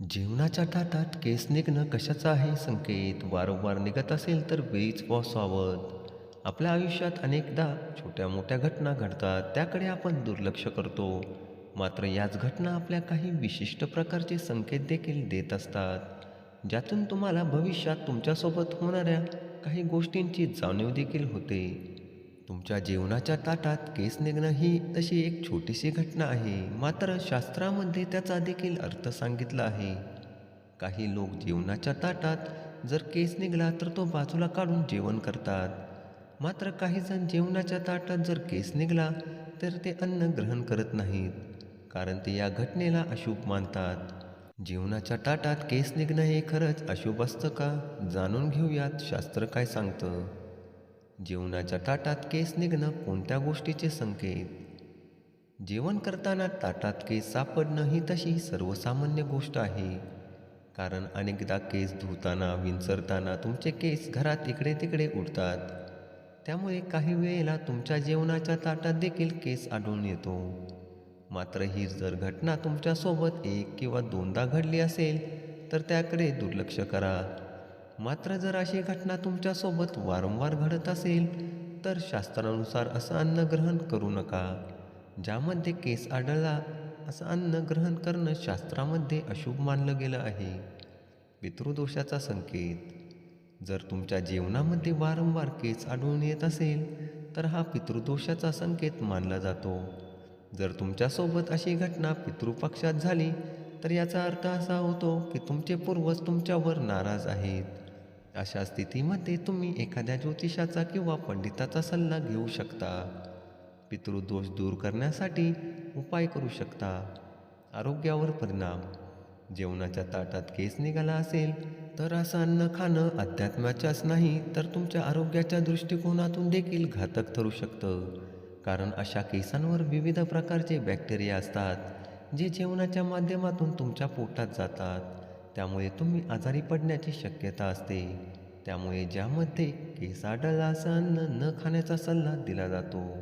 जीवनाच्या ताटात केस निघणं कशाचा आहे संकेत? वारंवार निघत असेल तर वेळीच व आपल्या आयुष्यात अनेकदा छोट्या मोठ्या घटना घडतात त्याकडे आपण दुर्लक्ष करतो. मात्र याच घटना आपल्या काही विशिष्ट प्रकारचे संकेत देखील देत असतात. ज्यातून तुम्हाला भविष्यात तुमच्यासोबत होणाऱ्या काही गोष्टींची जाणीव देखील होते. तुमच्या जीवनाच्या ताटात केस निघणं ही तशी एक छोटीशी घटना आहे. मात्र शास्त्रामध्ये त्याचा देखील अर्थ सांगितला आहे. काही लोक जेवणाच्या ताटात जर केस निघाला तर तो बाजूला काढून जेवण करतात. मात्र काही जण जेवणाच्या ताटात जर केस निघाला तर ते अन्न ग्रहण करत नाहीत कारण ते या घटनेला अशुभ मानतात. जीवनाच्या ताटात केस निघणं हे खरंच अशुभ असतं का? जाणून घेऊयात शास्त्र काय सांगतं. जेवणाच्या ताटात केस निघणं कोणत्या गोष्टीचे संकेत? जेवण करताना ताटात केस सापडणं ही तशी सर्वसामान्य गोष्ट आहे. कारण अनेकदा केस धुताना विंचरताना तुमचे केस घरात इकडे तिकडे उडतात. त्यामुळे काही वेळेला तुमच्या जेवणाच्या ताटात देखील केस आढळून येतो. मात्र ही जर घटना तुमच्यासोबत एक किंवा दोनदा घडली असेल तर त्याकडे दुर्लक्ष करा. मात्र जर अशी घटना तुमच्यासोबत वारंवार घडत असेल तर शास्त्रानुसार असं अन्न ग्रहण करू नका. ज्यामध्ये केस आढळला असं अन्न ग्रहण करणं शास्त्रामध्ये अशुभ मानलं गेलं आहे. पितृदोषाचा संकेत. जर तुमच्या जेवणामध्ये वारंवार केस आढळून येत असेल तर हा पितृदोषाचा संकेत मानला जातो. जर तुमच्यासोबत अशी घटना पितृपक्षात झाली तर याचा अर्थ असा होतो की तुमचे पूर्वज तुमच्यावर नाराज आहेत. अशा स्थितीमध्ये तुम्ही एखाद्या ज्योतिषाचा किंवा पंडिताचा सल्ला घेऊ शकता. पितृदोष दूर करण्यासाठी उपाय करू शकता. आरोग्यावर परिणाम. जेवणाच्या ताटात केस निघाला असेल तर असं अन्न खाणं अध्यात्माच्याच नाही तर तुमच्या आरोग्याच्या दृष्टिकोनातून देखील घातक ठरू शकतं. कारण अशा केसांवर विविध प्रकारचे बॅक्टेरिया असतात जे जेवणाच्या माध्यमातून तुमच्या पोटात जातात. त्यामुळे तुम्ही आजारी पडण्याची शक्यता असते. त्यामुळे ज्यामध्ये केस आढळला अन्न न खाण्याचा सल्ला दिला जातो.